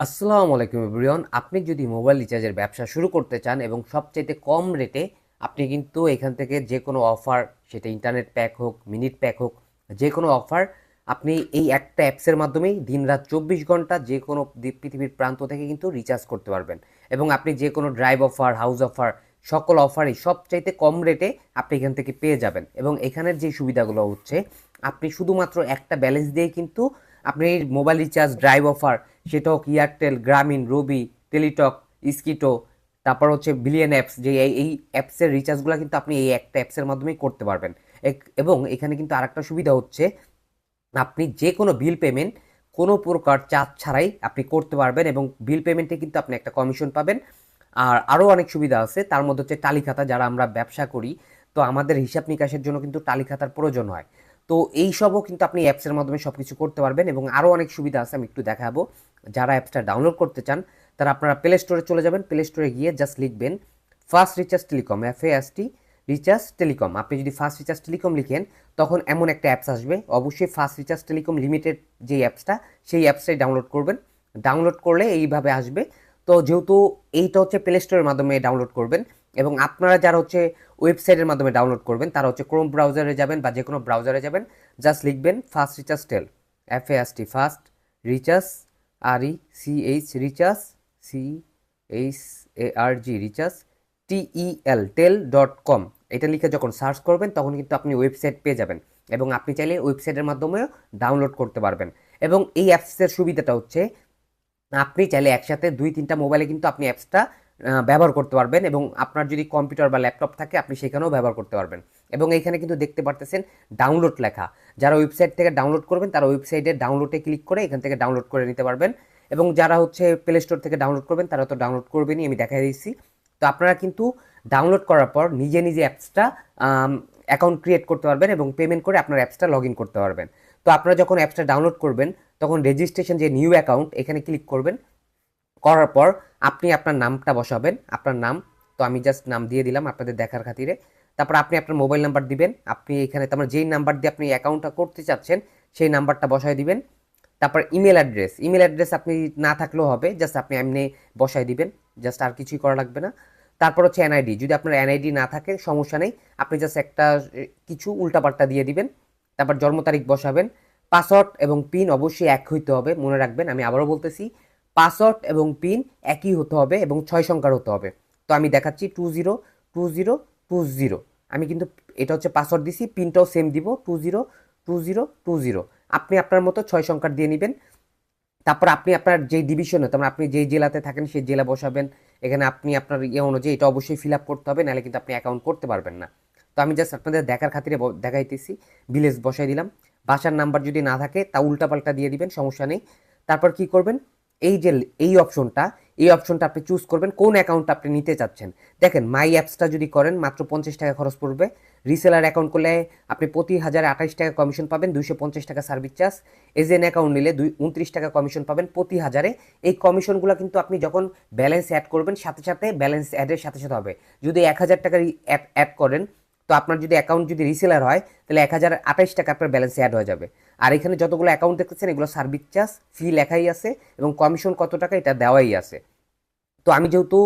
আসসালামু আলাইকুম এভরিওয়ান। আপনি যদি মোবাইল রিচার্জের ব্যবসা শুরু করতে চান এবং সবচাইতে কম রেটে আপনি কিন্তু এখান থেকে যে কোনো অফার, সেটা ইন্টারনেট প্যাক হোক, মিনিট প্যাক হোক, যে কোনো অফার, আপনি এই একটা অ্যাপসের মাধ্যমেই দিনরাত চব্বিশ ঘণ্টা যে কোনো পৃথিবীর প্রান্ত থেকে কিন্তু রিচার্জ করতে পারবেন। এবং আপনি যে কোনো ড্রাইভ অফার, হাউস অফার, সকল অফারই সবচাইতে কম রেটে আপনি এখান থেকে পেয়ে যাবেন। এবং এখানের যে সুবিধাগুলো হচ্ছে, আপনি শুধুমাত্র একটা ব্যালেন্স দিয়েই কিন্তু আপনি মোবাইল রিচার্জ, ড্রাইভ অফার সেটা হোক এয়ারটেল, গ্রামীণ, রবি, টেলিটক, স্কিটো, তারপর হচ্ছে বিলিয়ন অ্যাপস, যে এই এই অ্যাপসের রিচার্জগুলো কিন্তু আপনি এই একটা অ্যাপসের মাধ্যমেই করতে পারবেন। এবং এখানে কিন্তু আরেকটা সুবিধা হচ্ছে, আপনি যে কোনো বিল পেমেন্ট কোনো প্রকার চার্জ ছাড়াই আপনি করতে পারবেন এবং বিল পেমেন্টে কিন্তু আপনি একটা কমিশন পাবেন। আর আরও অনেক সুবিধা আছে, তার মধ্যে হচ্ছে টালি খাতা যারা আমরা ব্যবসা করি, তো আমাদের হিসাব নিকাশের জন্য কিন্তু টালি খাতার প্রয়োজন হয়। তো এই সবও কিন্তু আপনি অ্যাপসের মাধ্যমে সব কিছু করতে পারবেন এবং আরও অনেক সুবিধা আছে, আমি একটু দেখাবো। যারা অ্যাপসটা ডাউনলোড করতে চান, তারা আপনারা প্লে স্টোরে চলে যাবেন প্লে স্টোরে গিয়ে জাস্ট লিখবেন first recharge telecom F A S T recharge telecom আপনি যদি ফার্স্ট রিচার্জ টেলিকম লিখেন, তখন এমন একটা অ্যাপস আসবে, অবশ্যই ফার্স্ট রিচার্জ টেলিকম লিমিটেড যে অ্যাপসটা সেই অ্যাপসটাই ডাউনলোড করবেন। ডাউনলোড করলে এইভাবে আসবে। তো যেহেতু এইটা হচ্ছে প্লে স্টোরের মাধ্যমে ডাউনলোড করবেন এবং আপনারা যারা হচ্ছে ওয়েবসাইটের মাধ্যমে ডাউনলোড করবেন, তারা হচ্ছে ক্রোম ব্রাউজারে যাবেন বা যে কোনো ব্রাউজারে যাবেন জাস্ট লিখবেন first recharge tel F S T first recharge R E C H recharge C H A R G recharge T E L tel dot com এটা লিখে যখন সার্চ করবেন, তখন কিন্তু আপনি ওয়েবসাইট পেয়ে যাবেন এবং আপনি চাইলে ওয়েবসাইটের মাধ্যমেও ডাউনলোড করতে পারবেন। এবং এই অ্যাপসের সুবিধাটা হচ্ছে, আপনি চাইলে একসাথে দুই তিনটা মোবাইলে কিন্তু আপনি অ্যাপসটা ব্যবহার করতে পারবেন এবং আপনার যদি কম্পিউটার বা ল্যাপটপ থাকে, আপনি সেখানেও ব্যবহার করতে পারবেন। এবং এখানে কিন্তু দেখতে পারতেছেন ডাউনলোড লেখা। যারা ওয়েবসাইট থেকে ডাউনলোড করবেন, তারা ওয়েবসাইটে ডাউনলোডে ক্লিক করে এখান থেকে ডাউনলোড করে নিতে পারবেন। এবং যারা হচ্ছে প্লে স্টোর থেকে ডাউনলোড করবেন, তারা তো ডাউনলোড করবেনই, আমি দেখাই দিচ্ছি। তো আপনারা কিন্তু ডাউনলোড করার পর নিজে নিজে অ্যাপসটা অ্যাকাউন্ট ক্রিয়েট করতে পারবেন এবং পেমেন্ট করে আপনার অ্যাপসটা লগ করতে পারবেন। তো আপনারা যখন অ্যাপসটা ডাউনলোড করবেন, তখন রেজিস্ট্রেশন যে নিউ অ্যাকাউন্ট এখানে ক্লিক করবেন। করার পর আপনি আপনার নামটা বসাবেন। আপনার নাম, তো আমি জাস্ট নাম দিয়ে দিলাম আপনাদের দেখার খাতিরে। তারপর আপনি আপনার মোবাইল নাম্বার দিবেন। আপনি এখানে, তারপর যেই নাম্বার দিয়ে আপনি অ্যাকাউন্টটা করতে চাচ্ছেন, সেই নাম্বারটা বসায় দিবেন। তারপর ইমেল অ্যাড্রেস ইমেল অ্যাড্রেস আপনি না থাকলেও হবে জাস্ট আপনি এমনি বসায় দিবেন। জাস্ট আর কিছুই করা লাগবে না। তারপর হচ্ছে এনআইডি যদি আপনার এনআইডি না থাকে, সমস্যা নেই। আপনি জাস্ট একটা কিছু উল্টাপাল্টা দিয়ে দিবেন। তারপর জন্ম তারিখ বসাবেন। পাসওয়ার্ড এবং পিন অবশ্যই এক হইতে হবে, মনে রাখবেন। আমি আবারও বলতেছি পাসওয়ার্ড এবং পিন একই হতে হবে এবং ছয় সংখ্যার হতে হবে। তো আমি দেখাচ্ছি two zero two zero two zero. আমি কিন্তু এটা হচ্ছে পাসওয়ার্ড দিছি, পিনটাও সেম দিব, two zero two zero two zero. আপনি আপনার মতো ছয় সংখ্যার দিয়ে নেবেন। তারপর আপনি আপনার যে ডিভিশনে, তারপর আপনি যেই জেলাতে থাকেন, সেই জেলা বসাবেন। এখানে আপনি আপনার ইয়ে অনুযায়ী এটা অবশ্যই ফিল আপ করতে হবে, নাহলে কিন্তু আপনি অ্যাকাউন্ট করতে পারবেন না। তো আমি জাস্ট আপনাদের দেখার খাতিরে দেখাইতেছি। ভিলেজ বসাই দিলাম। বাসার নাম্বার যদি না থাকে, তা উল্টাপাল্টা দিয়ে দিবেন, সমস্যা নেই। তারপর কি করবেন? এই যে, এই অপশনটা এই অপশনটা আপনি চুজ করবেন, কোন অ্যাকাউন্টটা আপনি নিতে চাচ্ছেন। দেখেন মাই অ্যাপসটা যদি করেন, মাত্র পঞ্চাশ টাকা খরচ পড়বে। রিসেলার অ্যাকাউন্ট করলে আপনি প্রতি হাজারে আঠাশ টাকা কমিশন পাবেন, দুইশো পঞ্চাশ টাকা সার্ভিস চার্জ এজেন অ্যাকাউন্ট নিলে দুই, উনত্রিশ টাকা কমিশন পাবেন প্রতি হাজারে। এই কমিশনগুলো কিন্তু আপনি যখন ব্যালেন্স অ্যাড করবেন, সাথে সাথে ব্যালেন্স অ্যাডের সাথে সাথে হবে। যদি এক হাজার টাকার অ্যাড করেন, তো আপনার যদি অ্যাকাউন্ট যদি রিসেলার হয়, তাহলে এক হাজার আঠাইশ টাকা আপনার ব্যালেন্সে অ্যাড হয়ে যাবে। আর এখানে যতগুলো অ্যাকাউন্ট দেখতেছেন, এগুলো সার্ভিস চার্জ ফি লেখাই আছে এবং কমিশন কত টাকা এটা দেওয়াই আছে। তো আমি যেহেতু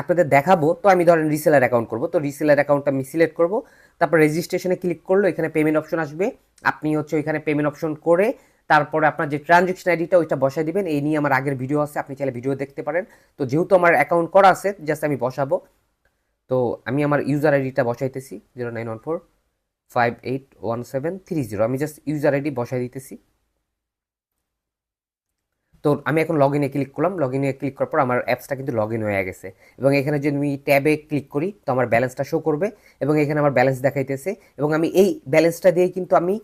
আপনাদের দেখাবো, তো আমি ধরেন রিসেলার অ্যাকাউন্ট করব। তো রিসেলার অ্যাকাউন্টটা আমি সিলেক্ট করব। তারপর রেজিস্ট্রেশনে ক্লিক করল এখানে পেমেন্ট অপশন আসবে। আপনি হচ্ছে ওইখানে পেমেন্ট অপশন করে তারপরে আপনার যে ট্রানজেকশন আইডিটা ওইটা বসাই দিবেন। এই নিয়ে আমার আগের ভিডিও আছে, আপনি চাইলে ভিডিও দেখতে পারেন। তো যেহেতু আমার অ্যাকাউন্ট করা আছে জাস্ট আমি বসাবো। তো আমি আমার ইউজার আইডিটা বসাইতেছি zero nine one four five eight one seven three zero আমি জাস্ট ইউজার আইডি বসাই দিতেছি। তো আমি এখন লগ ইনে ক্লিক করলাম। লগ ইনে ক্লিক করার পর আমার অ্যাপসটা কিন্তু লগ ইন হয়ে গেছে। এবং এখানে যদি আমি ট্যাবে ক্লিক করি, তো আমার ব্যালেন্সটা শো করবে। এবং এখানে আমার ব্যালেন্স দেখাইতেছে। এবং আমি এই ব্যালেন্সটা দিয়ে কিন্তু আমি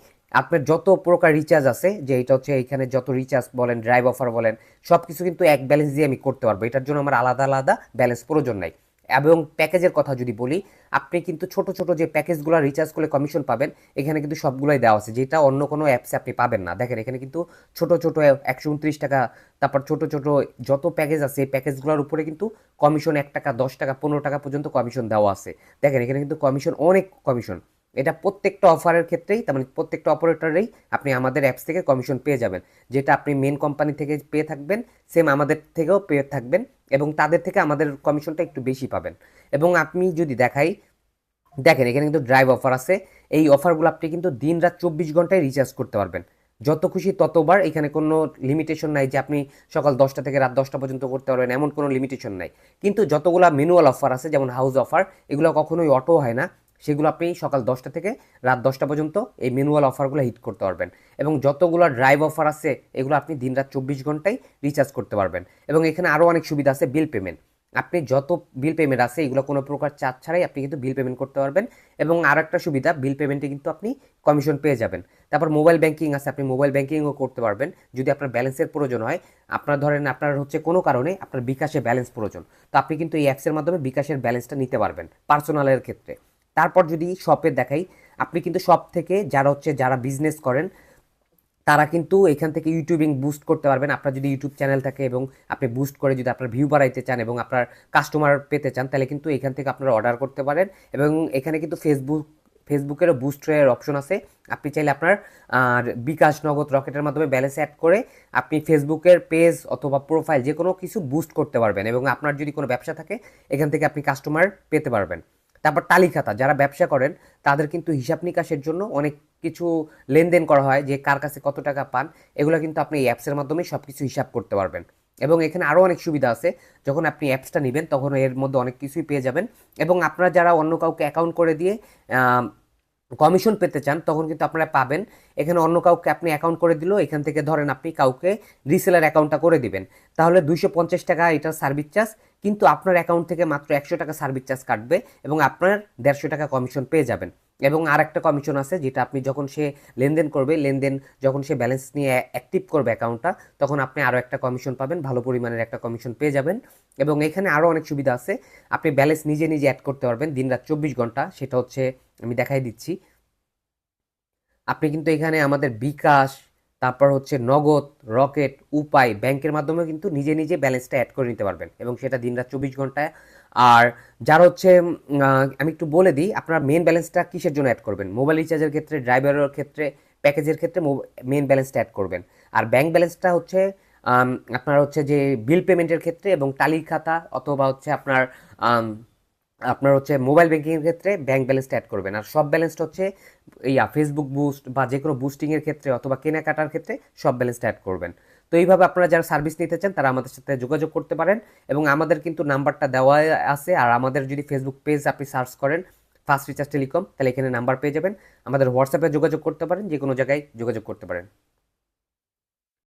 আপনার যত প্রকার রিচার্জ আছে, যে এটা হচ্ছে এখানে যত রিচার্জ বলেন ড্রাইভ অফার বলেন সব কিছু কিন্তু এক ব্যালেন্স দিয়ে আমি করতে পারব। এটার জন্য আমার আলাদা আলাদা ব্যালেন্স প্রয়োজন নাই। এবং প্যাকেজের কথা যদি বলি, আপনি কিন্তু ছোট ছোট যে প্যাকেজগুলো রিচার্জ করলে কমিশন পাবেন, এখানে কিন্তু সবগুলোই দেওয়া আছে। যেটা অন্য কোনো অ্যাপসে আপনি পাবেন না। দেখেন, এখানে কিন্তু ছোট ছোট একশো উনত্রিশ টাকা, তারপর ছোট ছোট যত প্যাকেজ আছে, এই প্যাকেজগুলোর উপরে কিন্তু কমিশন এক টাকা, দশ টাকা, পনেরো টাকা পর্যন্ত কমিশন দেওয়া আছে। দেখেন, এখানে কিন্তু কমিশন অনেক কমিশন এটা প্রত্যেকটা অফারের ক্ষেত্রেই, তার মানে প্রত্যেকটা অপারেটরেই আপনি আমাদের অ্যাপস থেকে কমিশন পেয়ে যাবেন। যেটা আপনি মেন কোম্পানি থেকে পেয়ে থাকবেন সেম আমাদের থেকেও পেয়ে থাকবেন। এবং তাদের থেকে আমাদের কমিশনটা একটু বেশি পাবেন। এবং আপনি যদি দেখাই, দেখেন এখানে কিন্তু ড্রাইভ অফার আছে। এই অফারগুলো আপনি কিন্তু দিন রাত চব্বিশ ঘন্টায় রিচার্জ করতে পারবেন। যত খুশি ততবার এখানে কোনো লিমিটেশন নাই যে আপনি সকাল দশটা থেকে রাত দশটা পর্যন্ত করতে পারবেন, এমন কোনো লিমিটেশন নাই। কিন্তু যতগুলো ম্যানুয়াল অফার আছে, যেমন হাউস অফার এগুলো কখনোই অটো হয় না। সেগুলো আপনি সকাল দশটা থেকে রাত দশটা পর্যন্ত এই ম্যানুয়াল অফারগুলো হিট করতে পারবেন। এবং যতগুলো ড্রাইভ অফার আছে, এগুলো আপনি দিন রাত চব্বিশ ঘন্টায় রিচার্জ করতে পারবেন। এবং এখানে আরও অনেক সুবিধা আছে বিল পেমেন্ট আপনি যত বিল পেমেন্ট আছে, এগুলো কোনো প্রকার চার্জ ছাড়াই আপনি কিন্তু বিল পেমেন্ট করতে পারবেন। এবং আর একটা সুবিধা বিল পেমেন্টে কিন্তু আপনি কমিশন পেয়ে যাবেন। তারপর মোবাইল ব্যাঙ্কিং আছে, আপনি মোবাইল ব্যাঙ্কিংও করতে পারবেন। যদি আপনার ব্যালেন্সের প্রয়োজন হয়, আপনার ধরেন আপনার হচ্ছে কোনো কারণে আপনার বিকাশে ব্যালেন্স প্রয়োজন, তো আপনি কিন্তু এই অ্যাপসের মাধ্যমে বিকাশের ব্যালেন্সটা নিতে পারবেন পার্সোনালের ক্ষেত্রে। তারপর যদি শপে দেখাই, আপনি কিন্তু শপ থেকে যারা হচ্ছে, যারা বিজনেস করেন, তারা কিন্তু এখান থেকে ইউটিউবিং বুস্ট করতে পারবেন। আপনার যদি ইউটিউব চ্যানেল থাকে এবং আপনি বুস্ট করে যদি আপনার ভিউ বাড়াইতে চান এবং আপনার কাস্টমার পেতে চান, তাহলে কিন্তু এখান থেকে আপনারা অর্ডার করতে পারেন। এবং এখানে কিন্তু ফেসবুক ফেসবুকেরও বুস্টের অপশন আছে। আপনি চাইলে আপনার বিকাশ নগদ রকেটের মাধ্যমে ব্যালেন্স অ্যাড করে আপনি ফেসবুকের পেজ অথবা প্রোফাইল যে কোনো কিছু বুস্ট করতে পারবেন এবং আপনার যদি কোনো ব্যবসা থাকে, এখান থেকে আপনি কাস্টমার পেতে পারবেন। তারপর তালিখাতা যারা ব্যবসা করেন, তাদের কিন্তু হিসাব নিকাশের জন্য অনেক কিছু লেনদেন করা হয় যে কার কাছে কত টাকা পান, এগুলো কিন্তু আপনি এই অ্যাপসের মাধ্যমে সব কিছু হিসাব করতে পারবেন। এবং এখানে আরও অনেক সুবিধা আছে, যখন আপনি অ্যাপসটা নেবেন, তখন এর মধ্যে অনেক কিছুই পেয়ে যাবেন। এবং আপনারা যারা অন্য কাউকে অ্যাকাউন্ট করে দিয়ে কমিশন পেতে চান, তখন কিন্তু আপনারা পাবেন। এখানে অন্য কাউকে আপনি অ্যাকাউন্ট করে দিল এখান থেকে ধরেন আপনি কাউকে রিসেলার অ্যাকাউন্টটা করে দিবেন। তাহলে দুইশো পঞ্চাশ টাকা এটার সার্ভিস চার্জ কিন্তু আপনার অ্যাকাউন্ট থেকে মাত্র একশো টাকা সার্ভিস চার্জ কাটবে এবং আপনার দেড়শো টাকা কমিশন পেয়ে যাবেন। এবং আর একটা কমিশন আছে যেটা আপনি যখন সে লেনদেন করবে, লেনদেন যখন সে ব্যালেন্স নিয়ে অ্যাক্টিভ করবে অ্যাকাউন্টটা তখন আপনি আরও একটা কমিশন পাবেন, ভালো পরিমাণের একটা কমিশন পেয়ে যাবেন। এবং এখানে আরও অনেক সুবিধা আছে, আপনি ব্যালেন্স নিজে নিজে অ্যাড করতে পারবেন দিন রাত চব্বিশ ঘণ্টা, সেটা হচ্ছে আমি দেখাই দিচ্ছি। আপনি কিন্তু এখানে আমাদের বিকাশ তারপর হচ্ছে নগদ, রকেট, উপায় ব্যাংকের মাধ্যমে কিন্তু নিজে নিজে ব্যালেন্সটা অ্যাড করে নিতে পারবেন এবং সেটা দিনরাত চব্বিশ ঘন্টায়। আর যার হচ্ছে আমি একটু বলে দিই, আপনার মেন ব্যালেন্সটা কিসের জন্য অ্যাড করবেন? মোবাইল রিচার্জের ক্ষেত্রে ড্রাইভারের ক্ষেত্রে প্যাকেজের ক্ষেত্রে মেন ব্যালেন্সটা অ্যাড করবেন। আর ব্যাংক ব্যালেন্সটা হচ্ছে আপনার হচ্ছে যে বিল পেমেন্টের ক্ষেত্রে এবং টালি খাতা অথবা হচ্ছে আপনার আপনার হচ্ছে মোবাইল ব্যাংকিংয়ের ক্ষেত্রে ব্যাঙ্ক ব্যালেন্সটা অ্যাড করবেন। আর সব ব্যালেন্সটা হচ্ছে, ইয়া ফেসবুক বুস্ট বা যে কোনো বুস্টিংয়ের ক্ষেত্রে অথবা কেনাকাটার ক্ষেত্রে সব ব্যালেন্সটা অ্যাড করবেন। তো এইভাবে আপনারা যারা সার্ভিস নিতে চান, তারা আমাদের সাথে যোগাযোগ করতে পারেন এবং আমাদের কিন্তু নাম্বারটা দেওয়া আছে। আর আমাদের যদি ফেসবুক পেজ আপনি সার্চ করেন ফার্স্ট রিচার্জ টেলিকম তাহলে এখানে নাম্বার পেয়ে যাবেন। আমাদের হোয়াটসঅ্যাপে যোগাযোগ করতে পারেন যে কোনো জায়গায় যোগাযোগ করতে পারেন।